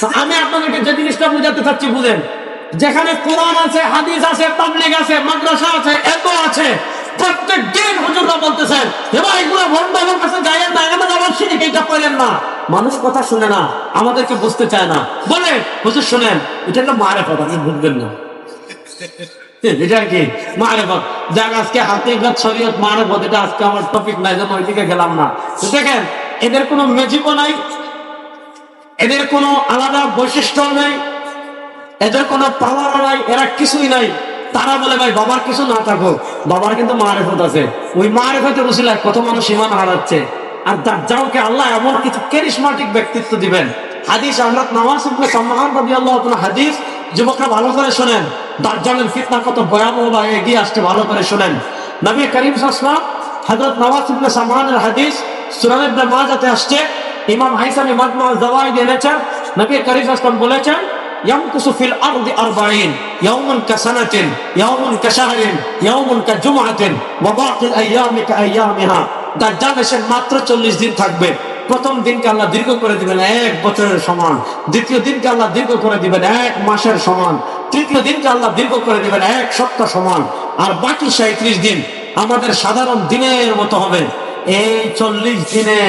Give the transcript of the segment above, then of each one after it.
তো আমি আপনাদেরকে যে জিনিসটা বুঝাতে চাচ্ছি, বুঝেন। যেখানে কোরআন আছে, হাদিস আছে, তাবলিগ আছে, মাদ্রাসা আছে, এত আছে প্রত্যেক দিন হুজুররা বলতেছেন, এবার এগুলো ভণ্ডামের কাছে যাইয়েন না এখানে আবার শিরিক এটা করেন না। মানুষ কথা শুনে না, আমাদেরকে বুঝতে চায় না। বলে হুজুর শুনেন, এটা একটা মারে কথা আপনি বুঝবেন না। এটা কি? মারেফত। যাক, আজকে হাকিকত শরীয়ত মারেফত, এটা আজকে আমার টপিক নাই, যেন ওইদিকে গেলাম না। তো দেখেন, এদের কোনো ম্যাজিকও নাই এদের কোনো আলাদা বৈশিষ্ট্য নাই, এদের কোনো পাওয়ার নাই, এরা কিছুই নাই। তারা বলে, ভাই, বাবার কিছু না থাকুক, বাবার কিন্তু মারেফত আছে। ওই মারেফতে বসিলায় কত মানুষ ইমান হারাচ্ছে। আর দাজ্জালকে আল্লাহ এমন কিছু ক্যারিসমাটিক ব্যক্তিত্ব দিবেন। হাদিস আমরা নামাজ সাম্মান রাদিয়াল্লাহু তাআলা হাদিস, যুবকরা ভালো করে শুনেন। দাজ্জালের ফিতনা কত ভয়াবহ বা এগিয়ে আসছে, ভালো করে শুনেন। নবী করিম সাল্লাল্লাহু হযরত নওয়াজ ইবনে হাদিস সূরা ইবনে মাজাতে আসছে। ইমাম হাইসামি মাজমু জাওয়াইদ এনেছেন নবী করিম সাল্লাল্লাহু বলেছেন يمكث في الأرض أربعين يوم كسنة يوم كشهر يوم كجمعة وباقي الأيام كأيامها দাজ্জাল এসে মাত্র চল্লিশ দিন থাকবে প্রথম দিনকে আল্লাহ দীর্ঘ করে দিবেন এক বছরের সমান দ্বিতীয় দিনকে আল্লাহ দীর্ঘ করে দিবেন এক মাসের সমান তৃতীয় দিনকে আল্লাহ দীর্ঘ করে দিবেন এক সপ্তাহ সমান আর বাকি সাঁত্রিশ দিন আমাদের সাধারণ দিনের মতো হবে এই চল্লিশ দিনে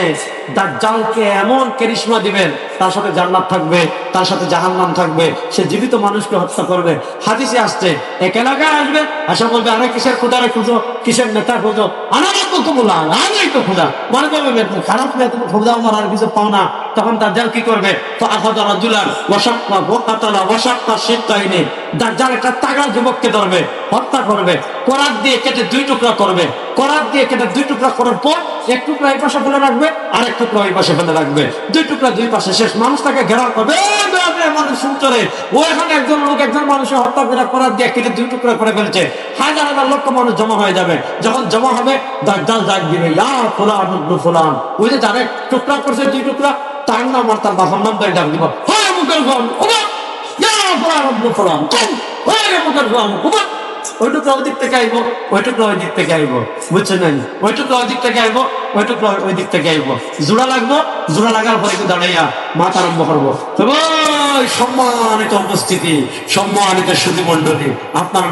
দাজ্জালকে এমন কেরিশমা দিবেন, তার সাথে জান্নাত থাকবে, তার সাথে জাহান্নাম থাকবে, সে জীবিত মানুষকে হত্যা করবে। হাদিসে আসছে, এক এলাকায় আসবে আসা বলবে, আরে কিসের খুদারে খুঁজো, কিসের নেতা খুঁজো? আনারই তো কমলা আমি তো খুদা। মনে করবে খারাপ নেই তুমি খুদা আমার আর কিছু পাও না। তখন দাজ্জাল কি করবে? তো আফাদা রাজুলান ওয়াসাক্কা বোকাতালা ওয়াসাক্কা শিরকাহিনী দাজ্জাল একটা তাগড়া যুবককে ধরবে, হত্যা করবে, করাত দিয়ে কেটে দুই টুকরা করবে। করাত দিয়ে কেটে দুই টুকরা করার পর এক টুকরা এই পাশে ফেলে রাখবে আর এক টুকরা ওই পাশে ফেলে রাখবে। দুই টুকরা দুই পাশে শেষ মানুষ তাকে ঘেরাও করবে। "এই দয়া শুনছরে ও এখানে একজন লোক, একজন মানুষের হত্যা করে করাত দিয়ে কেটে দুই টুকরা করে ফেলছে। হাজার হাজার লক্ষ মানুষ জমা হয়ে যাবে। যখন জমা হবে, দাজ্জাল ডাক দিবে, ইয়া ফুলান ফুলান। ওই টুকরা করছে দুই টুকরা নাম নাম ওমা ওই দিক থেকে আইব, ওই টুকরা ওই দিক থেকে বুঝছেন না ওই থেকে আইব। আপনার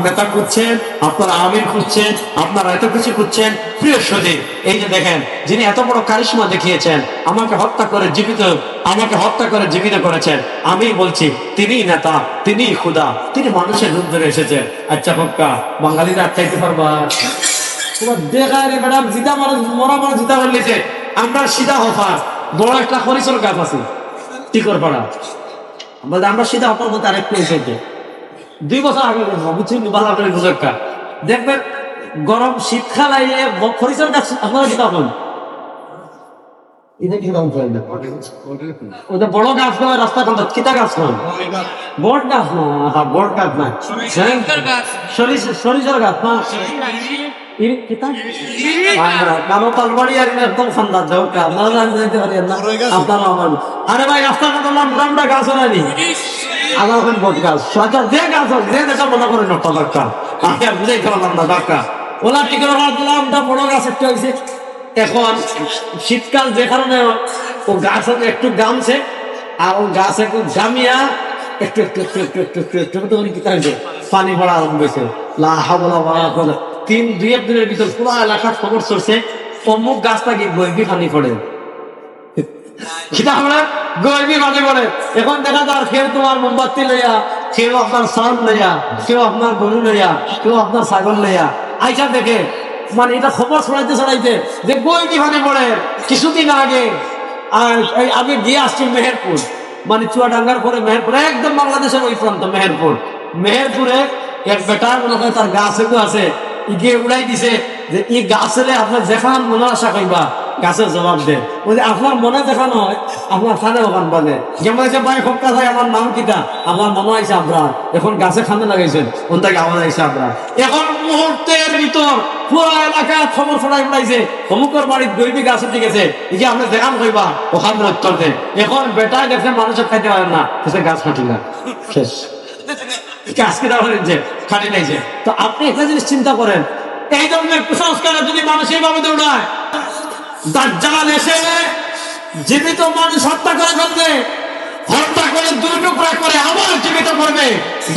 নেতা আপনার আমির আপনারা এত কিছু খুঁজছেন, প্রিয় এই যে দেখেন, যিনি এত বড় কারিশ্মা দেখিয়েছেন, আমাকে হত্যা করে জীবিত, আমাকে হত্যা করে জীবিত করেছেন, আমি বলছি তিনি নেতা তিনি খুদা তিনি মানুষের রূপ ধরে এসেছেন। আচ্ছা হক্কা বাঙালিরা চাইতে পারবা তোমার দেখায় রে ম্যাডাম জিতা মানুষ মরা মানুষ জিতা বললিছে আমরা সিধা হফার। বড় একটা হরিচর গাছ আছে। টিকর পাড়া বলতে আমরা সিধা হফার বলতে আরেকটু এসেছে দুই বছর আগে বুঝছেন ভালো করে বুঝকা দেখবেন গরম আইলে হরিচর গাছ আপনারা যেটা হন বড় গাছ নয় রাস্তা কিতা গাছ নয়। বট গাছ না বট গাছ না সরিষার গাছ। না বড় গাছ একটা এখন শীতকাল যে কারণে ও গাছ একটু গামছে আর ও গাছ একটু জামিয়া একটু একটু একটু একটু একটু একটু একটু পানি পড়া আরম্ভ হয়েছে তিন, দুই, এক দিনের ভিতর পুরো এলাকার খবর চলছে। অমুক গাছটা কি গইবি পানি পড়ে? সেটা আমরা গরিবি মাঝে পড়ে। এখন দেখা যায় কেউ তোমার মোমবাতি লইয়া, কেউ আপনার সাউন্ড লইয়া, কেউ আপনার গরু লইয়া, কেউ আপনার ছাগল লইয়া। আইসা দেখে মানে এটা খবর ছড়াইতে ছড়াইতে যে গরিবি পানি পড়ে কিছুদিন আগে। আর আমি গিয়ে আসছি মেহেরপুর। মানে চুয়াডাঙ্গার পরে মেহেরপুর, একদম বাংলাদেশের ওই প্রান্ত, মেহেরপুর। মেহেরপুরে এক বেটার মনে হয় তার গাছ একটু আছে। গিয়ে উড়াই দিছে যে এই গাছেলে আপনার যেখান মনে আশা করবা গাছের জবাব যে আপনার মনে দেখানো হয় আপনার খানে ওখান বাদে যেমন হচ্ছে ভাই আমার নাম কিটা আমার মনে হয়েছে আপনার এখন গাছে খানে লাগাইছেন কোন থেকে আওয়াজ আইসে আপনার এখন মুহূর্তের ভিতর পুরো এলাকা খবর ছড়াই উড়াইছে অমুকর বাড়ির গরিবী আছে এই যে আপনি দেখান কইবা ওখান উত্তর এখন বেটায় দেখে মানুষের খাইতে পারেন না। গাছ খাটি না শেষ। গাছকে দেওয়া হয়েছে খাটি নাইছে তো আপনি একটা জিনিস চিন্তা করেন, এই ধরনের কুসংস্কারে যদি মানুষ এইভাবে দৌড়ায় দাজ্জাল এসে জীবিত মানুষ হত্যা করে ফেলবে, হত্যা করে দুই করে আবার জীবিত করবে।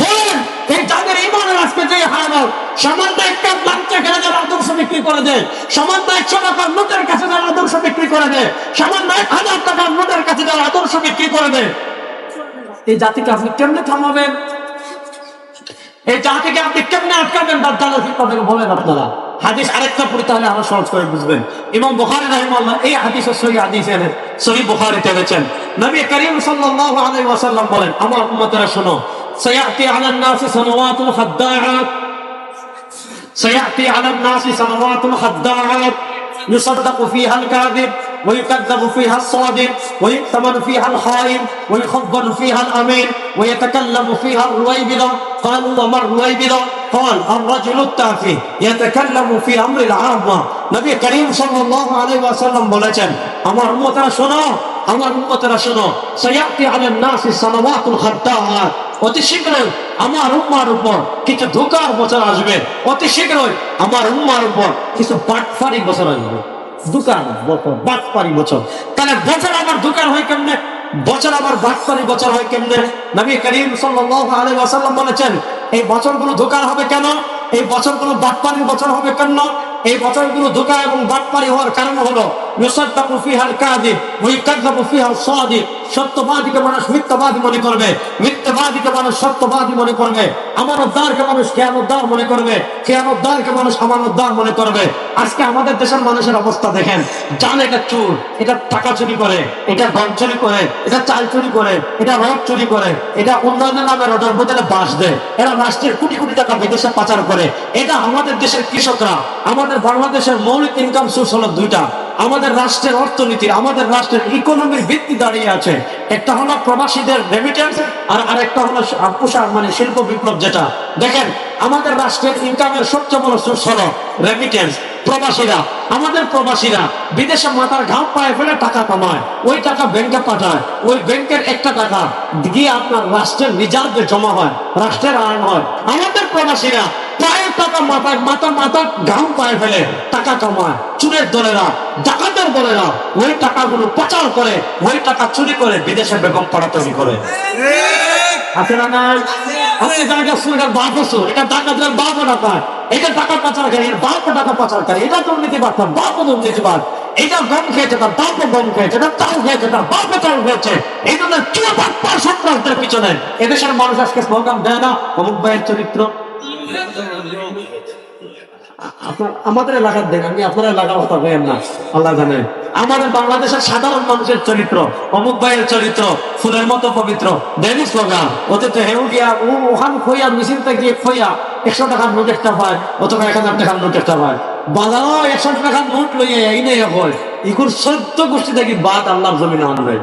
বলেন, এই যাদের ইমানের আজকে যে হারানো সামান্য একটা বাচ্চা খেলে যারা আদর্শ বিক্রি করে দেয় সামান্য একশো টাকার নোটের কাছে যারা আদর্শ বিক্রি করে দেয় সামান্য এক হাজার টাকার নোটের কাছে যারা আদর্শ বিক্রি করে দেয়। এই জাতিকে আপনি কেমনে থামাবেন? এই জাতিকে আপনি কেমনে আটকাবেন বাদ্যালাসির কথাকে বলেন আপনারা? হাদিস আরেকটা পড়ি তাহলে আমরা সহজ করে বুঝবেন। এবং বুখারি রাহিম এই হাদিসের সহি হাদিস এনে সহি বুখারিতে এনেছেন নবী করিম সাল্লাল্লাহু ওয়াসাল্লাম বলেন, আমার উম্মতেরা শোনো, সায়াতি আলান নাসি সানাওয়াতুল খাদ্দাআত, সায়াতি আলান নাসি সানাওয়াতুল খাদ্দাআত, ইউসাদ্দাকু ফিহা আল-কাযিব ويكذب فيها الصادق ويؤتمن فيها الخائن ويخبر فيها الأمين ويتكلم فيها الرويبضة قالوا وما الرويبضة قال الرجل التافه يتكلم في أمر العامة নবী করিম সাল্লাল্লাহু আলাইহি ওয়াসাল্লাম বলেছেন আমার উম্মতরা শোনো আমার উম্মতরা শোনো সায়াতি আলান নাসি সানাওয়াতুল খাদ্দাআত অতি শীঘ্রই আমার উম্মার উপর কিছু ধোকার বছর আসবে অতি শীঘ্রই আমার উম্মার উপর কিছু বাটফারি বছর আসবে দোকান বছর পারি বছর। তাহলে বছর আমার দোকান হয় কেমনে? বছর আবার পারি বছর হয় কেমনে? নবী করিম ওয়াসাল্লাম বলেছেন, এই বছরগুলো দোকান হবে কেন? এই বছরগুলো পারি বছর হবে কেন? এই বছরগুলো দোকান এবং বাটপাড়ি হওয়ার কারণ হলো ইউসাদ্দাকু ফিহাল কাযিব ওয়া ইউকাযযাবু ফিহাল সাদিক। সত্যবাদীকে মানুষ মিথ্যাবাদী মনে করবে, মিথ্যাবাদীকে মানুষ সত্যবাদী মনে করবে। আমানতদারকে মানুষ খেয়ানতদার মনে করবে খেয়ানতদারকে মানুষ আমানতদার মনে করবে। আজকে আমাদের দেশের মানুষের অবস্থা দেখেন এটা চোর, এটা টাকা চুরি করে, এটা গম চুরি করে, এটা চাল চুরি করে, এটা রড চুরি করে, এটা উন্নয়নের নামে রডের বদলে বাস দেয়। এরা রাষ্ট্রের কোটি কোটি টাকা বিদেশে পাচার করে। এটা আমাদের দেশের কৃষকরা, আমাদের বাংলাদেশের মৌলিক ইনকাম সোর্স হলো দুইটা। আমাদের রাষ্ট্রের অর্থনীতি, আমাদের রাষ্ট্রের ইকোনমির ভিত্তি দাঁড়িয়ে আছে। একটা হলো প্রবাসীদের রেমিটেন্স আর আরেকটা হলো পোশাক মানে শিল্প বিপ্লব যেটা। দেখেন, আমাদের রাষ্ট্রের ইনকামের সবচেয়ে বড় সোর্স হলো রেমিটেন্স প্রবাসীরা। আমাদের প্রবাসীরা বিদেশে মাথার ঘাম পায়ে ফেলে টাকা কামায়, ওই টাকা ব্যাংকে পাঠায়, ওই ব্যাংকের একটা টাকা গিয়ে আপনার রাষ্ট্রের রিজার্ভে জমা হয়, রাষ্ট্রের আর্ন হয়। আমাদের প্রবাসীরা টাকা ঘাম পায়ে ফেলে টাকা কামায়, চুরের দলেরা ডাকাতের দলেরা ওই টাকাগুলো পাচার করে, ওই টাকা চুরি করে বিদেশে বেগম পাড়া তৈরি করে। আছে না শুনে বাপ এটা এটা এটা এটা গম খেয়েছে গম খেয়েছে, এটা খেয়েছে খেয়েছে। এই জন্য পিছনে। এদেশের মানুষ আজকে স্লোগান দেয় না, অমুক ভাইয়ের চরিত্র। আমাদের এলাকার দেন, আমি আপনার এলাকার কথা বলেন না। আল্লাহ জানেন আমাদের বাংলাদেশের সাধারণ মানুষের চরিত্র, অমুক ভাইয়ের চরিত্র, ফুলের মতো পবিত্র। দেনি স্লোগান ওতে তো হেউ গিয়া ও ওখান খইয়া, মিছিলতে গিয়ে খইয়া একশো টাকার নোট একটা পায়, অথবা এক হাজার টাকার নোট একটা পায়। বাজারও একশো টাকার নোট লইয়া এই নেই হয়। ইকুর সত্য গোষ্ঠী দেখি বাদ আল্লাহর জমিনে আনবে।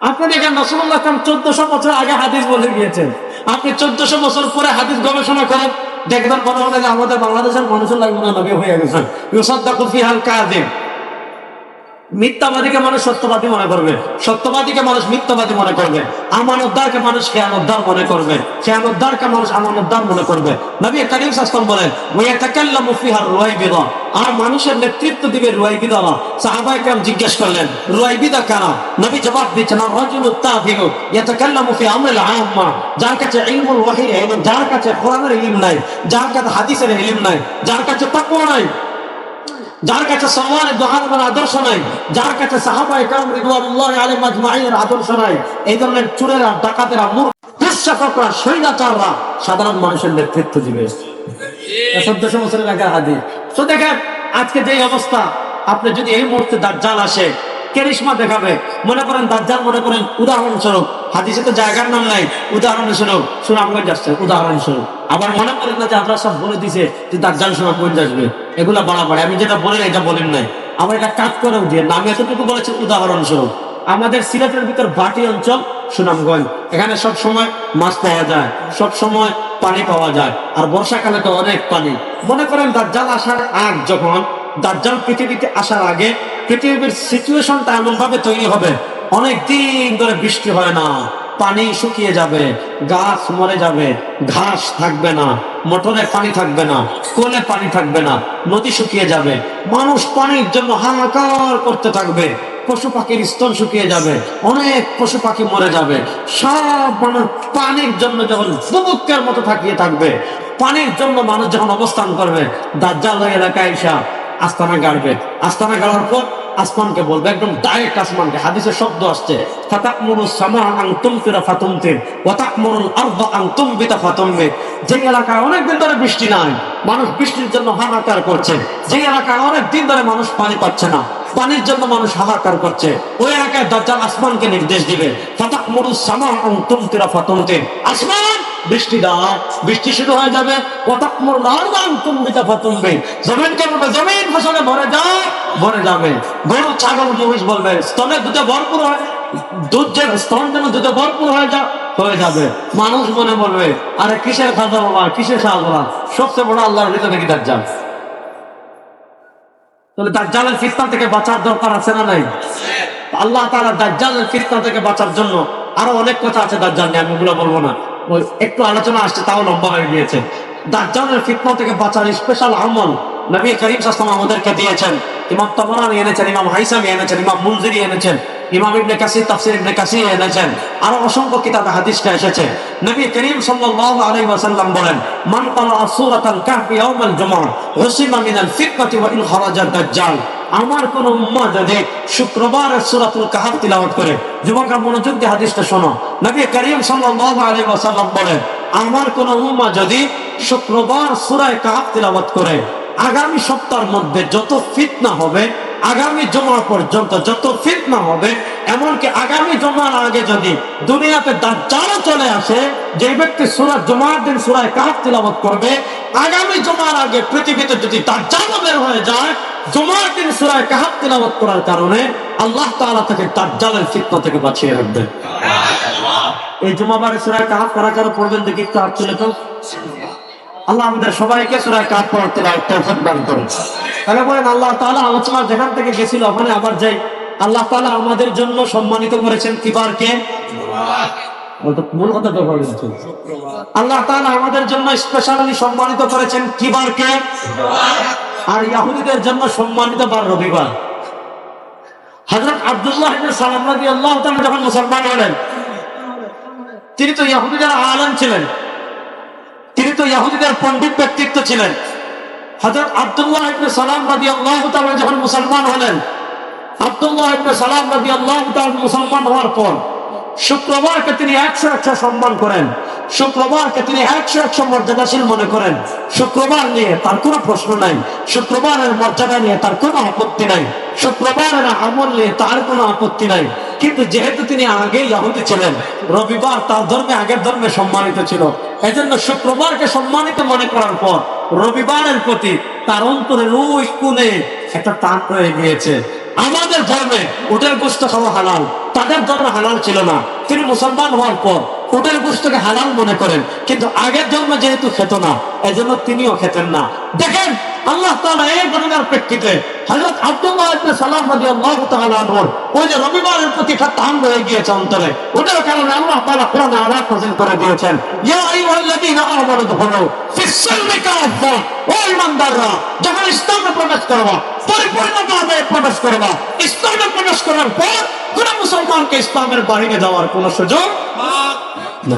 আপনি দেখেন রসুল্লাহ চোদ্দশো বছর আগে হাদিস বলে গিয়েছেন। আপনি চোদ্দশো বছর পরে হাদিস গবেষণা করেন, দেখবেন মনে হলে আমাদের বাংলাদেশের মানুষের লাগবে না নবী হয়ে গেছেন ইউসাদ্দা কুফি হাল মিথ্যাবাদীকে মানুষ সত্যবাদী মনে করবে, সত্যবাদীকে মানুষ মিথ্যাবাদী মনে করবে, আমানতদারকে মানুষ খেয়ানতদার মনে করবে, খেয়ানতদারকে মানুষ আমানতদার মনে করবে। নবী করিম সাস্তম বলেন ওয়াতাকাল্লামু ফিহা রুয়াইবিদা। আর মানুষের নেতৃত্ব দিবে রুয়াইবিদারা সাহাবায়ে কেরাম জিজ্ঞেস করলেন, রুয়াইবিদা কারা? নবী জবাব দিচ্ছেন রাজুলু তাফিহু ইয়াতাকাল্লামু ফি আমরিল আম্মা। যার কাছে ইলমুল ওয়াহি যার কাছে কোরআনের ইলম নাই, যার কাছে হাদিসের ইলম নাই, যার কাছে তাকওয়া নাই যার কাছে সম্মানের দোহানের আদর্শ নাই, যার কাছে সাহাবাই কাম রিদুয়ানুল্লাহ আলাইহিম আজমাইনের আদর্শ নাই, এই ধরনের চোরেরা, ডাকাতেরা সৈন্যাচাররা সাধারণ মানুষের নেতৃত্ব দিবে। বছরের আগে তো দেখেন, আজকে যে অবস্থা, আপনি যদি এই মুহূর্তে দাজ্জাল আসে কেরিশমা দেখাবে। মনে করেন দাজ্জাল, মনে করেন উদাহরণস্বরূপ। হাদিসে তো জায়গার নাম নাই। উদাহরণস্বরূপ সুনামগঞ্জ আসছে, উদাহরণস্বরূপ। আবার মনে করেন না যে আপনারা সব বলে দিছে যে দাজ্জাল সুনামগঞ্জ আসবে। এগুলা বাড়াবাড়ি। আমি যেটা বলেন এটা বলেন নাই। আমার এটা কাজ করেও দিয়ে না আমি এতটুকু বলেছি উদাহরণস্বরূপ। আমাদের সিলেটের ভিতর বাটি অঞ্চল, সুনামগঞ্জ। এখানে সব সময় মাছ পাওয়া যায়, সব সময় পানি পাওয়া যায়। আর বর্ষাকালে তো অনেক পানি। মনে করেন দাজ্জাল আসার আগ যখন দাজ্জাল পৃথিবীতে আসার আগে পৃথিবীর সিচুয়েশনটা এমন ভাবে তৈরি হবে অনেক দিন ধরে বৃষ্টি হয় না, পানি শুকিয়ে যাবে, গাছ মরে যাবে, ঘাস থাকবে না, মোটরে পানি থাকবে না, কোলে পানি থাকবে না, নদী শুকিয়ে যাবে, মানুষ পানির জন্য হাহাকার করতে থাকবে, পশু পাখির স্তন শুকিয়ে যাবে, অনেক পশু পাখি মরে যাবে, সব মানুষ পানির জন্য যখন বুবুকের মতো থাকিয়ে থাকবে, পানির জন্য মানুষ যখন অবস্থান করবে, দাজ্জাল এলাকায় এসা আস্তানা গাড়বে। আস্তানা গাড়ার পর আসমানকে বলবে, একদম ডাইরেক্ট আসমানকে। হাদিসের শব্দ আসছে যে এলাকায় ধরে বৃষ্টি নাই, মানুষ বৃষ্টির জন্য এলাকায় ধরে মানুষ পানি পাচ্ছে না, পানির জন্য মানুষ করছে। ওই এলাকায় আসমানকে নির্দেশ আসমান বৃষ্টি দাও, বৃষ্টি শুরু হয়ে যাবে। কথা কতকমর নারদান তুমবিতা ফাতুমবে জমিন কে বলবে জমিন ফসলে ভরে যাও ভরে যাবে। গরু, ছাগল, মহিষ বলবে, স্তনে দুধে ভরপুর হয় দুধ যেন স্তন যেন দুধে ভরপুর হয়ে যা হয়ে যাবে। মানুষ মনে বলবে, আরে কিসের খাজা বাবা, কিসের বাবা সবচেয়ে বড় আল্লাহর ভিতরে নাকি দাজ্জাল? তাহলে দাজ্জালের ফিতনা থেকে বাঁচার দরকার আছে না নাই? আল্লাহ তাআলা দাজ্জালের ফিতনা থেকে বাঁচার জন্য আরও অনেক কথা আছে দাজ্জাল নিয়ে, আমি ওগুলো বলব না। একটু আলোচনা আসছে, তাও লম্বা হয়ে গিয়েছে। দাজ্জালের ফিতনা থেকে বাঁচার স্পেশাল আমল নবী করিম সাল্লাল্লাহু আমাদেরকে দিয়েছেন। ইমাম তাবরানি এনেছেন, ইমাম হাইসামি এনেছেন, ইমাম মুনজিরি এনেছেন, ইমাম ইবনে কাসির, তাফসীর ইবনে কাসির এনেছেন, আরও অসংখ্য কিতাবে হাদিসটা এসেছে। নবী করিম সাল্লাল্লাহু আলাইহি ওয়াসাল্লাম বলেন, মান ক্বারা সূরাতাল কাহফি ইয়াওমাল জুমআ হুসিমা মিনাল ফিতনাতি ওয়া ইন দাজ্জাল। আমার কোন উম্মা যদি শুক্রবার সূরাতুল কাহফ তিলাওয়াত করে, যুবকরা মনোযোগ দিয়ে হাদিসটা শোনো। নবী করিম সাল্লাল্লাহু আলাইহি ওয়াসাল্লাম বলেন, আমার কোন উম্মা যদি শুক্রবার সূরা কাহফ তিলাওয়াত করে, আগামী সপ্তাহের মধ্যে যত ফিতনা হবে, আগামী জমা পর্যন্ত যত ফিতনা হবে, এমনকি আগামী জমার আগে যদি দুনিয়াতে দাজ্জালও চলে আসে, যে ব্যক্তি সূরা জমার দিন সূরায় কাহফ তিলাওয়াত করবে, আগামী জমার আগে পৃথিবীতে যদি দাজ্জালও বের হয়ে যায় সূরায় কাহফ তিলাওয়াত করার কারণে আল্লাহ তাআলা তাকে দাজ্জালের ফিতনা থেকে বাঁচিয়ে রাখবে এই সূরায় কাহফ কারা কারা পড়বেন দেখি একটু হাত তো আল্লাহ আমাদের সবাইকে সূরায় কাহফ পড়তে তৌফিক দান করুন। বলেন, আল্লাহ তাআলা আলোচনা যেখান থেকে গেছিল, ওখানে আবার যাই। আল্লাহ তাআলা আমাদের জন্য সম্মানিত করেছেন কিবারকে তো আল্লাহ তাআলা আমাদের জন্য স্পেশালি সম্মানিত করেছেন কিবারকে আর ইহুদিদের জন্য সম্মানিত বার রবিবার। হযরত আব্দুল্লাহ সালাম রাদিয়াল্লাহু তাআলা যখন মুসলমান হলেন, তিনি তো ইহুদিদের আলেম ছিলেন, তিনি তো ইহুদিদের পণ্ডিত ব্যক্তিত্ব ছিলেন। হযরত আব্দুল্লাহ ইবনে সালাম রাদিয়াল্লাহু তাআলা যখন মুসলমান হলেন, আব্দুল্লাহ ইবনে সালাম রাদিয়াল্লাহু তাআলা মুসলমান হওয়ার পর শুক্রবারকে তিনি একশো একশো সম্মান করেন। শুক্রবারকে তিনি একশো একশো মর্যাদাশীল মনে করেন। শুক্রবার নিয়ে তার কোনো প্রশ্ন নাই। শুক্রবারের মর্যাদা নিয়ে তার কোনো আপত্তি নাই। শুক্রবারের আমল নিয়ে তার কোনো আপত্তি নাই। কিন্তু যেহেতু তিনি আগে ইহুদি ছিলেন, রবিবার তার ধর্মে আগের ধর্মে সম্মানিত ছিল। এজন্য শুক্রবারকে সম্মানিত মনে করার পর রবিবারের প্রতি তার অন্তরের ওই কোণে একটা টান রয়ে গিয়েছে। আমাদের ধর্মে উটের গোস্ত খাওয়া হালাল, তাদের ধর্মে হালাল ছিল না। তিনি মুসলমান হওয়ার পর উটের গোস্তকে হালাল মনে করেন। কিন্তু আগের ধর্মে যেহেতু খেত না, এজন্য তিনিও খেতেন না। দেখেন, আল্লাহ তাআলা এই ঘটনার প্রেক্ষিতে হযরত আব্দুল্লাহ সালাম ওই যে রবিবারের প্রতি একটা টান রয়ে গিয়েছে অন্তরে। ওটার কারণে আল্লাহ তাআলা কোরআনে আয়াত নাযিল করে দিয়েছেন যখন ইসলামে প্রবেশ করবা প্রবেশ করার পর কোন মুসলমানকে ইসলামের বাইরে যাওয়ার কোন সুযোগ না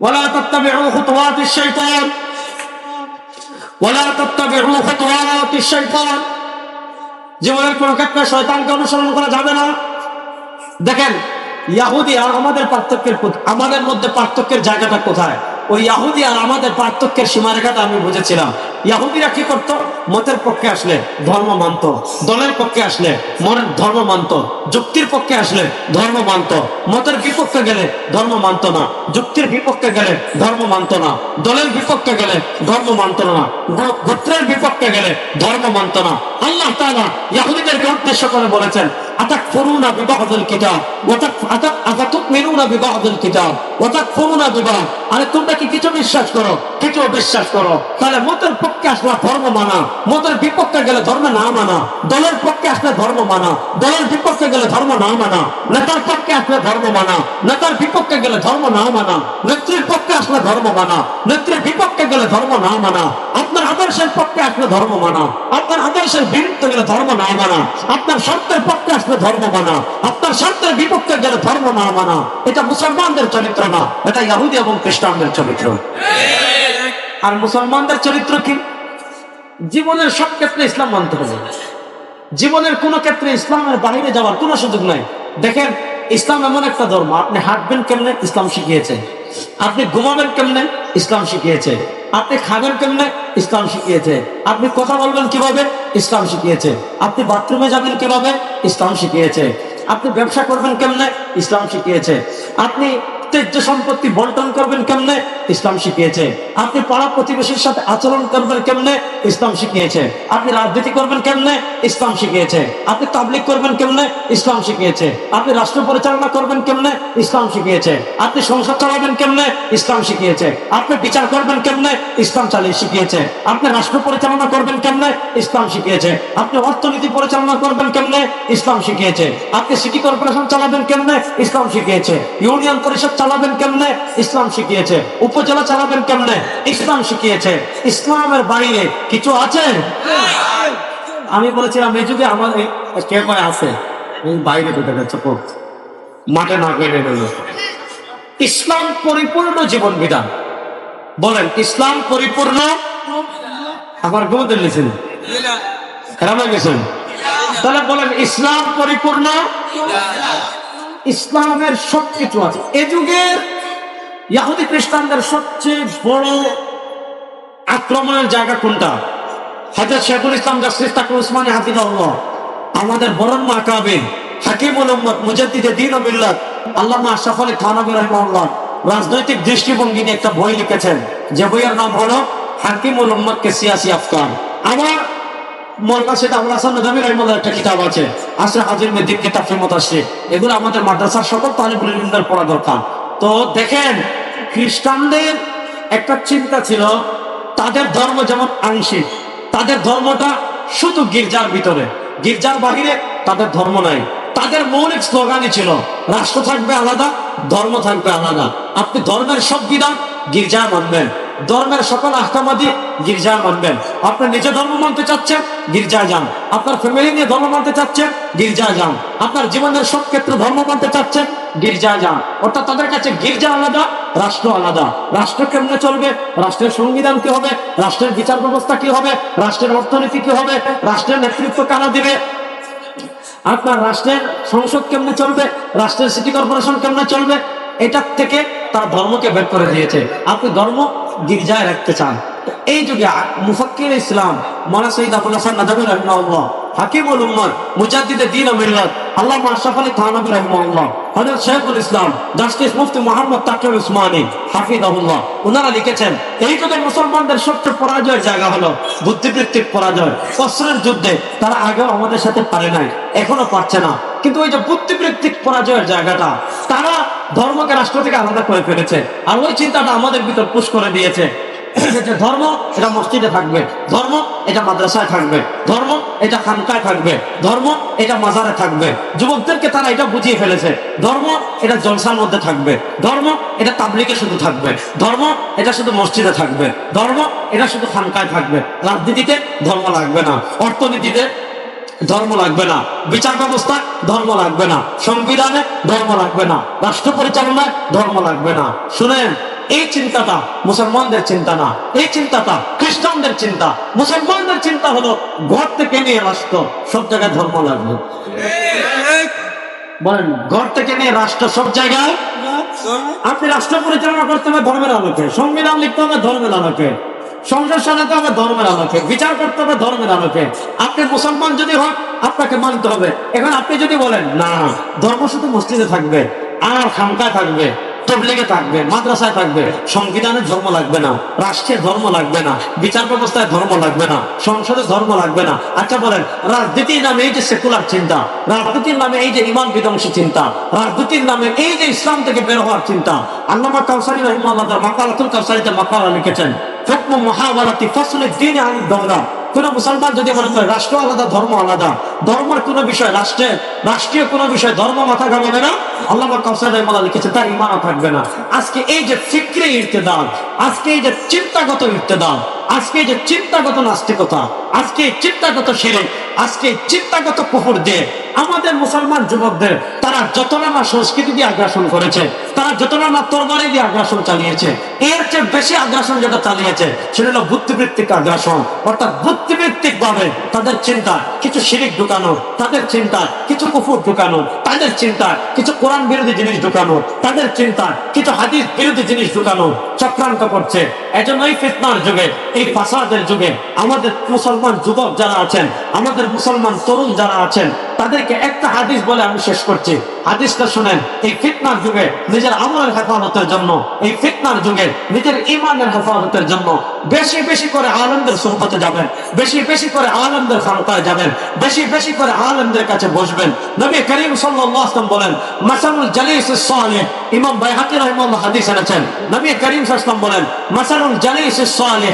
ولا تتبعوا خطوات الشيطان ولا تتبعوا خطوات الشيطان জীবনের কোন ক্ষেত্রে শয়তানকে অনুসরণ করা যাবে না দেখেন ইয়াহুদি আর আমাদের পার্থক্যের কোথ- আমাদের মধ্যে পার্থক্যের জায়গাটা কোথায় ওই ইয়াহুদি আর আমাদের পার্থক্যের সীমারেখাটা আমি বুঝেছিলাম। ইয়াহুদিরা কি করতো? মতের পক্ষে আসলে ধর্ম মানত। দলের পক্ষে আসলে মনের ধর্ম মানত। যুক্তির পক্ষে আসলে ধর্ম মানত। মতের বিপক্ষে গেলে ধর্ম মানত না। যুক্তির বিপক্ষে গেলে ধর্ম মানত না। দলের বিপক্ষে গেলে ধর্ম মানত না। গোত্রের বিপক্ষে গেলে ধর্ম মানত না। আল্লাহ তাআলা ইয়াহুদিদেরকে উদ্দেশ্য করে বলেছেন أتكفرون ببعض الكتاب وتك- أت- أفتؤمنون ببعض الكتاب وتكفرون ببعض আরে তোমরা কি কিছু বিশ্বাস করো কিছু বিশ্বাস করো তাহলে মতের পক্ষে আসলে ধর্ম মানা মতের বিপক্ষে গেলে ধর্ম না মানা দলের পক্ষে আসলে ধর্ম মানা দলের বিপক্ষে গেলে ধর্ম না মানা নেতার পক্ষে আসলে ধর্ম মানা নেতার বিপক্ষে গেলে ধর্ম না মানা নেত্রীর পক্ষে আসলে ধর্ম মানা নেত্রীর বিপক্ষে গেলে ধর্ম না মানা আপনার আদর্শের পক্ষে আসলে ধর্ম মানা আপনার আদর্শের বিরুদ্ধে গেলে ধর্ম না মানা আপনার স্বার্থের পক্ষে আসলে ধর্ম মানা আপনার স্বার্থের বিপক্ষে গেলে ধর্ম না মানা এটা মুসলমানদের চরিত্র না, এটা ইহুদি এবং খ্রিস্টানদের চরিত্র। আর মুসলমানদের চরিত্র কি? জীবনের সব ক্ষেত্রে ইসলাম মানতে হবে। জীবনের কোন ক্ষেত্রে ইসলামের বাইরে যাওয়ার কোনো সুযোগ নাই। দেখেন, ইসলাম এমন একটা ধর্ম। আপনি হাঁটবেন কেমনে? ইসলাম শিখিয়েছে। আপনি ঘুমাবেন কেমনে? ইসলাম শিখিয়েছে। আপনি খাবেন কেমনে? ইসলাম শিখিয়েছে। আপনি কথা বলবেন কীভাবে? ইসলাম শিখিয়েছে। আপনি বাথরুমে যাবেন কীভাবে? ইসলাম শিখিয়েছে। আপনি ব্যবসা করবেন কেমনে? ইসলাম শিখিয়েছে। আপনি তেজ্য সম্পত্তি বন্টন করবেন কেমনে ইসলাম শিখিয়েছে আপনি পাড়া প্রতিবেশীর সাথে আচরণ করবেন কেমনে ইসলাম শিখিয়েছে আপনি রাজনীতি করবেন কেমনে ইসলাম শিখিয়েছে আপনি তাবলিক করবেন কেমনে ইসলাম শিখিয়েছে আপনি রাষ্ট্র পরিচালনা করবেন কেমনে ইসলাম শিখিয়েছে আপনি সংসদ চালাবেন কেমনে ইসলাম শিখিয়েছে আপনি বিচার করবেন কেমনে ইসলাম চালিয়ে শিখিয়েছে আপনি রাষ্ট্র পরিচালনা করবেন কেমনে ইসলাম শিখিয়েছে আপনি অর্থনীতি পরিচালনা করবেন কেমনে ইসলাম শিখিয়েছে আপনি সিটি কর্পোরেশন চালাবেন কেমনে ইসলাম শিখিয়েছে ইউনিয়ন পরিষদ চালাবেন কেমনে? ইসলাম শিখিয়েছে। উপজেলা চালাবেন কেমনে? ইসলাম শিখিয়েছে। ইসলামের বাইরে কিছু আছে? আমি বলেছিলাম, এই যুগে আমার কে কয় আছে। বাইরে ঢুকে যাচ্ছে মাঠে না কেটে ইসলাম পরিপূর্ণ জীবন বিধান বলেন, ইসলাম পরিপূর্ণ? আবার ঘুমতে লিখেন খারাপ গেছেন তাহলে বলেন, ইসলাম পরিপূর্ণ? ইসলামের সব কিছু আছে। এ যুগের ইয়াহুদি খ্রিস্টানদের সবচেয়ে বড় আক্রমণের জায়গা কোনটা? হাজার শেখুল ইসলাম, জাসিস তাকুল উসমানী হাফিজাল্লাহ আমাদের বরণ মাকাবে হাকিমুল উম্মত, মুজাদ্দিদে দিন ও মিল্লাত, আল্লামা আশরাফ আলী থানবী রাহিমাহুল্লাহ রাজনৈতিক দৃষ্টিভঙ্গি নিয়ে একটা বই লিখেছেন। যে বইয়ের নাম হলো হাকিমুল উম্মতকে সিয়াসি আফকার আমার একটা কিতাব আছে। হাজির এগুলো আমাদের সকল পড়া দরকার। তো দেখেন, খ্রিস্টানদের একটা চিন্তা ছিল, তাদের ধর্ম যেমন আংশিক, তাদের ধর্মটা শুধু গির্জার ভিতরে। গির্জার বাহিরে তাদের ধর্ম নাই। তাদের মৌলিক স্লোগানই ছিল, রাষ্ট্র থাকবে আলাদা, ধর্ম থাকবে আলাদা। আপনি ধর্মের সব বিধান গির্জায় মানবেন। ধর্মের সকল আহকামাদি গির্জায় মানবেন আপনি নিজে ধর্ম মানতে চাচ্ছেন, গির্জায় যান। আপনার ফ্যামিলি নিয়ে ধর্ম মানতে চাচ্ছেন, গির্জায় যান। আপনার জীবনের সব ক্ষেত্রে ধর্ম মানতে চাচ্ছেন, গির্জায় যান। অর্থাৎ তাদের কাছে গির্জা আলাদা, রাষ্ট্র আলাদা। রাষ্ট্র কেমনে চলবে? রাষ্ট্রের সংবিধান কি হবে? রাষ্ট্রের বিচার ব্যবস্থা কি হবে? রাষ্ট্রের অর্থনীতি কি হবে? রাষ্ট্রের নেতৃত্ব কারা দিবে? আপনার রাষ্ট্রের সংসদ কেমনে চলবে? রাষ্ট্রের সিটি কর্পোরেশন কেমনে চলবে? এটার থেকে তার ধর্মকে বের করে দিয়েছে। আপনি ধর্ম গির্জায় রাখতে চান। এই যুগে মুফাক্কির ইসলাম মৌলানা সঈদ আবুল হাসান নাদাবি রহমাউল্লাহ হাকিমুল উম্মত মুজাদ্দিদে দিন মিল্লাত আল্লাহ আশরাফ আলী থানবী রহমাউল্লাহ হযরত শেখুল ইসলাম, জাস্টিস মুফতি মোহাম্মদ তাকির উসমানী, হাফিজাহুল্লাহ ওনারা লিখেছেন, এই যুগে মুসলমানদের সবচেয়ে পরাজয়ের জায়গা হলো বুদ্ধিবৃত্তিক পরাজয়। অস্ত্রের যুদ্ধে তারা আগেও আমাদের সাথে পারে নাই, এখনও পারছে না। কিন্তু ওই যে বুদ্ধিবৃত্তিক পরাজয়ের জায়গাটা, তারা ধর্মকে রাষ্ট্র থেকে আলাদা করে ফেলেছে। আর ওই চিন্তাটা আমাদের ভিতর পুশ করে দিয়েছে। ধর্ম এটা মসজিদে থাকবে, ধর্ম এটা মাদ্রাসায় থাকবে, ধর্ম এটা খানকায় থাকবে, ধর্ম এটা মাজারে থাকবে। যুবকদেরকে তারা এটা বুঝিয়ে ফেলেছে, ধর্ম এটা জলসার মধ্যে থাকবে, ধর্ম এটা তাবলিকে শুধু থাকবে, ধর্ম এটা শুধু মসজিদে থাকবে, ধর্ম এটা শুধু খানকায় থাকবে। রাজনীতিতে ধর্ম লাগবে না, অর্থনীতিতে ধর্ম লাগবে না। বিচার ব্যবস্থায় ধর্ম লাগবে না। সংবিধানে ধর্ম লাগবে না। রাষ্ট্র পরিচালনায় ধর্ম লাগবে না। শুনেন, এই চিন্তাটা মুসলমানদের চিন্তা না। এই চিন্তাটা খ্রিস্টানদের চিন্তা। মুসলমানদের চিন্তা হলো ঘর থেকে নিয়ে রাষ্ট্র সব জায়গায় ধর্ম লাগবে। বলেন, ঘর থেকে নিয়ে রাষ্ট্র সব জায়গায়? আপনি রাষ্ট্র পরিচালনা করতে হবে ধর্মের আলোকে, সংবিধান লিখতে হবে ধর্মের আলোকে, সংসদ সাজাতে হবে ধর্মের আলোকে, বিচার করতে হবে ধর্মের আলোকে। আপনি মুসলমান যদি হন, আপনাকে মানতে হবে। এখন আপনি যদি বলেন, না, ধর্ম শুধু মসজিদে থাকবে, আর খামকা থাকবে। তবলিগে থাকবে, মাদ্রাসায় থাকবে, সংবিধানে ধর্ম লাগবে না রাষ্ট্রে ধর্ম লাগবে না, বিচার ব্যবস্থায় ধর্ম লাগবে না, সংসদে ধর্ম লাগবে না। আচ্ছা বলেন, রাজনীতির নামে এই যে সেকুলার চিন্তা, রাজনীতির নামে এই যে ইমান বিধ্বংসী চিন্তা, রাজনীতির নামে এই যে ইসলাম থেকে বের হওয়ার চিন্তা, আল্লামা কাউসারি রহিমাল্লাহ মাকালাতুল কাউসারিতে মাকালা লিখেছেন মহাভারতী ফসলের দিন আনি দৌড়া কোন মুসলমান যদি মনে করে, রাষ্ট্র আলাদা, ধর্ম আলাদা ধর্মের কোন বিষয়, রাষ্ট্রের, রাষ্ট্রীয় কোন বিষয়, ধর্ম মাথা ঘামাবে না। আল্লাহ রহমাল্লাহ লিখেছে তার ইমানও থাকবে না। আজকে এই যে ফিক্রি ইর্তেদাল, আজকে এই যে চিন্তাগত ইর্তেদাল, আজকে যে চিন্তাগত নাস্তিকতা, আজকে চিন্তাগত শিরে আজকে চিন্তাগত কুকুর দিয়ে আমাদের মুসলমান যুবকদের, তারা যতটা না সংস্কৃতি দিয়ে আগ্রাসন করেছে, তারা যতটা না তরবারি দিয়ে আগ্রাসন চালিয়েছে, এর চেয়ে বেশি আগ্রাসন যেটা চালিয়েছে, সেটা হলো বুদ্ধিবৃত্তিক আগ্রাসন। অর্থাৎ বুদ্ধিবৃত্তিক ভাবে তাদের চিন্তা, কিছু শিরিক ঢুকানো তাদের চিন্তা কিছু কুফুর ঢুকানো তাদের চিন্তা কিছু কোরআন বিরোধী জিনিস ঢুকানো তাদের চিন্তা কিছু হাদিস বিরোধী জিনিস ঢুকানো চক্রান্ত করছে। এজন্যই ফিতনার যুগে, এই ফাসাদের যুগে আমাদের মুসলমান যুবক যারা আছেন, আমাদের মুসলমান তরুণ যারা আছেন তাদেরকে একটা হাদিস বলে আমি শেষ করছি। হাদিসটা শুনেন, এই ফিতনার যুগে নিজের আমলের হেফাজতের জন্য, এই ফিতনার যুগে নিজের ইমানের হেফাজতের জন্য বেশি বেশি করে আনন্দের সোহবতে যাবেন, বেশি বেশি করে আনন্দের খানকায় যাবেন, বেশি বেশি করে আনন্দের কাছে বসবেন। নবী করিম ওয়াসাল্লাম বলেন, মাসালুল জালিস সালেহ। ইমাম বাইহাকি রাহিমাহুল্লাহ হাদিস এনেছেন। নবী করিম ওয়াসাল্লাম বলেন, মাসালুল জালিস সালেহ।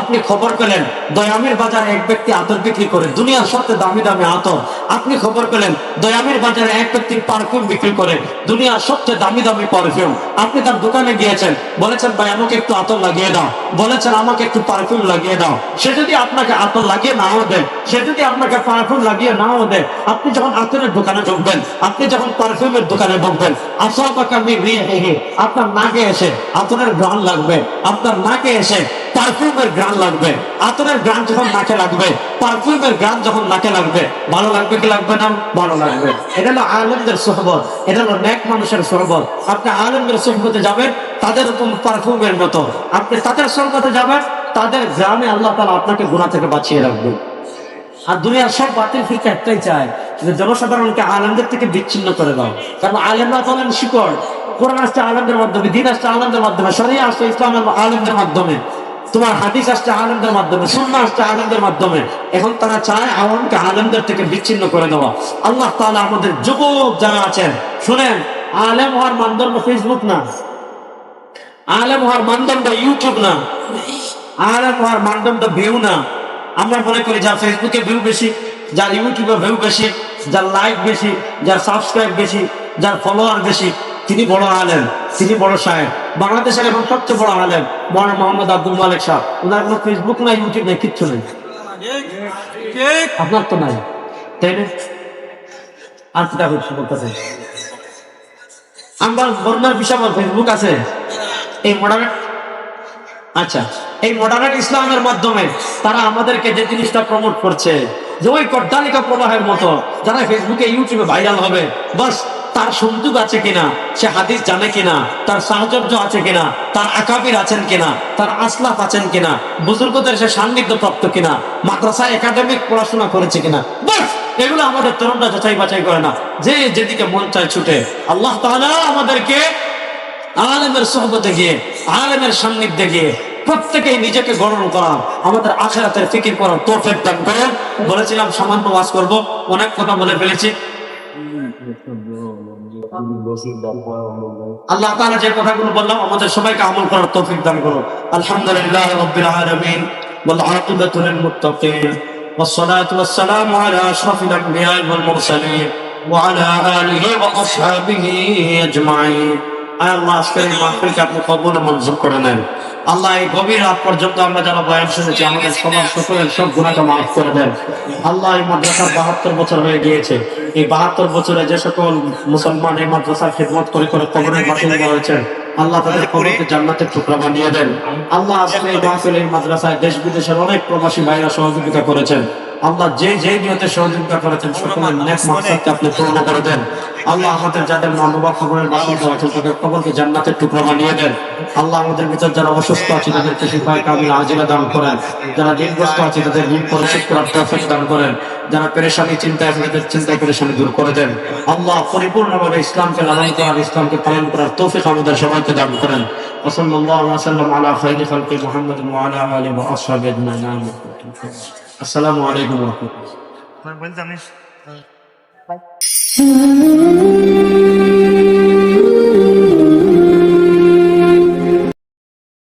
আপনি খবর পেলেন, দয়ামির বাজারে এক ব্যক্তি আতর বিক্রি করে, দুনিয়ার সবচেয়ে দামি দামি আতর। আপনি খবর পেলেন, দয়ামির বাজারে এক ব্যক্তি পারফিউম বিক্রি করে, দুনিয়ার সবচেয়ে দামি দামি পারফিউম আপনি তার দোকানে গিয়েছেন, বলেছেন, ভাই, আমাকে একটু আতর লাগিয়ে দাও। বলেছেন, আমাকে একটু পারফিউম লাগিয়ে দাও। সে যদি আপনাকে আতর লাগিয়ে নাও দেয়, সে যদি আপনাকে পারফিউম লাগিয়ে নাও দেয়, আপনি যখন আতরের দোকানে ঢুকবেন, আপনি যখন পারফিউমের দোকানে ঢুকবেন আসল আপনার নাকে এসে আতরের গ্রান লাগবে, আপনার নাকে এসে পারফিউমের গ্রান লাগবে। আতরের গ্রান যখন নাকে লাগবে পারফিউমের গ্রান যখন নাকে লাগবে, ভালো লাগবে কি লাগবে না? ভালো লাগবে। এটা হলো আলেমদের সোহবত, এটা হলো নেক মানুষের সোহবত। আপনি আলেমদের সোহবতে যাবেন, তাদের রকম পারফিউমের মতো। আপনি তাদের সোহবতে যাবেন, তাদের গ্রামে আল্লাহ তালা আপনাকে গুণা থেকে বাঁচিয়ে রাখবে। আর দুনিয়ার সব বাতিল ফিরকা একটাই চায় যে জনসাধারণকে আনন্দের থেকে বিচ্ছিন্ন করে দাও। কারণ আলেমরা তো শিকড়, কোরআন আসছে আনন্দের মাধ্যমে, দিন আসছে আনন্দের মাধ্যমে, শরিয়া আসছে ইসলামের আনন্দের মাধ্যমে। তোমার হাদিস আসছে আনন্দের মাধ্যমে সুন্না আসছে আনন্দের মাধ্যমে। এখন তারা চায় আওয়ামকে আনন্দের থেকে বিচ্ছিন্ন করে দেওয়া আল্লাহ তাআলা আমাদের যুবক যারা আছেন, শুনেন, আলেম হওয়ার মানদণ্ড ফেসবুক না। আলেম হওয়ার মানদণ্ড ইউটিউব না। আলেম হওয়ার মানদণ্ড ভিউ না। আমরা মনে করি যার ফেসবুকে ভিউ বেশি, যার ইউটিউবে ভিউ বেশি, যার লাইক বেশি, যার সাবস্ক্রাইব বেশি, যার ফলোয়ার বেশি তিনি বড় আলেম, তিনি বড় সাহেব বাংলাদেশের এখন সবচেয়ে বড় আলেম মৌলানা মোহাম্মদ আব্দুল মালিক শাহ। ওনার কোনো ফেসবুক নাই ইউটিউব নেই, কিচ্ছু নেই। আপনার তো নাই। তাই না? আর কিটা হচ্ছে বলতেছে আমার বর্ণার বিষয় আমার ফেসবুক আছে। এই মডার্ন আচ্ছা এই মডার্ন ইসলামের মাধ্যমে তারা আমাদেরকে যে জিনিসটা প্রমোট করছে, যে ওই কড্ডালিকা প্রবাহের মতো, যারা ফেসবুকে ইউটিউবে ভাইরাল হবে, বাস তার সুযোগ আছে কিনা? সে হাদিস জানে কিনা? তার সাহচর্য আছে কিনা? তার আকাবির আছেন কিনা? তার আসলাফ আছেন কিনা? বুজুর্গদের সে সান্নিধ্য প্রাপ্ত কিনা? মাদ্রাসায় একাডেমিক পড়াশোনা করেছে কিনা? এগুলো আমাদের তরুণরা যাচাই বাছাই করে না। যে যেদিকে মন চায় ছুটে। আল্লাহ তাআলা আমাদেরকে আলেমের সোহবতে গিয়ে, আলেমের সান্নিধ্যে গিয়ে প্রত্যেকেই নিজেকে গঠন করা আমাদের আখেরাতের ফিকির করার তৌফিক দান করেন। বলেছিলাম, সামান্য ওয়াজ করব। অনেক কথা বলে ফেলেছি। আল্লাহ তাআলা যে কথাগুলো বললাম আমাদের সবাইকে আমল করার তৌফিক দান করুন আলহামদুলিল্লাহ রাব্বিল আলামিন ওয়াল আকিবাতু লিল মুত্তাকিন والصلاة والسلام على أشرف الأنبياء والمرسلين وعلى آله وأصحابه أجمعين আয় আল্লাহ আজকের এই মাহফিলকে আপনি কবুল ও মঞ্জুর করে নেন আল্লাহ এই গভীর রাত পর্যন্ত আমরা যারা বয়ান শুনেছি আমাদের সমাজ সকলের সব গুণাকে মাফ করে দেন। আল্লাহ এই মাদ্রাসার বাহাত্তর বছর হয়ে গিয়েছে। এই বাহাত্তর বছরে যে সকল মুসলমান এই মাদ্রাসার খেদমত করে করে কবরের বাসিন্দা হয়েছেন আল্লাহ তাদের কবরকে জান্নাতের টুকরা বানিয়ে দেন। আল্লাহ আসলে এই মাদ্রাসায় দেশ বিদেশের অনেক প্রবাসী ভাইরা সহযোগিতা করেছেন। আল্লাহ যে যে নিয়তে সহযোগিতা করেছেন সকলের নেক মাকসাদকে আপনি পূর্ণ করে দেন আল্লাহ আমাদের যাদের মা বাবা খবরের বাসিন্দা আছেন তাদের কবরকে জান্নাতের টুকরা বানিয়ে দেন আল্লাহ আমাদের ভিতর যারা অসুস্থ আছে তাদেরকে শিফায় কামিল আজিলা দান করেন যারা ঋণগ্রস্ত আছে তাদের ঋণ পরিশোধ করার তৌফিক দান করেন যারা পেরেশানি চিন্তায় আছে তাদের চিন্তায় পেরেশানি দূর করে দেন আল্লাহ পরিপূর্ণভাবে ইসলামকে লালন করার ইসলামকে পালন করার তৌফিক আমাদের সবাইকে দান করেন وصلى الله وسلم على خير خلق محمد وعلى اله واصحابه اجمعين আসসালামু আলাইকুম রহমতুল্লাহ। বলতে আমি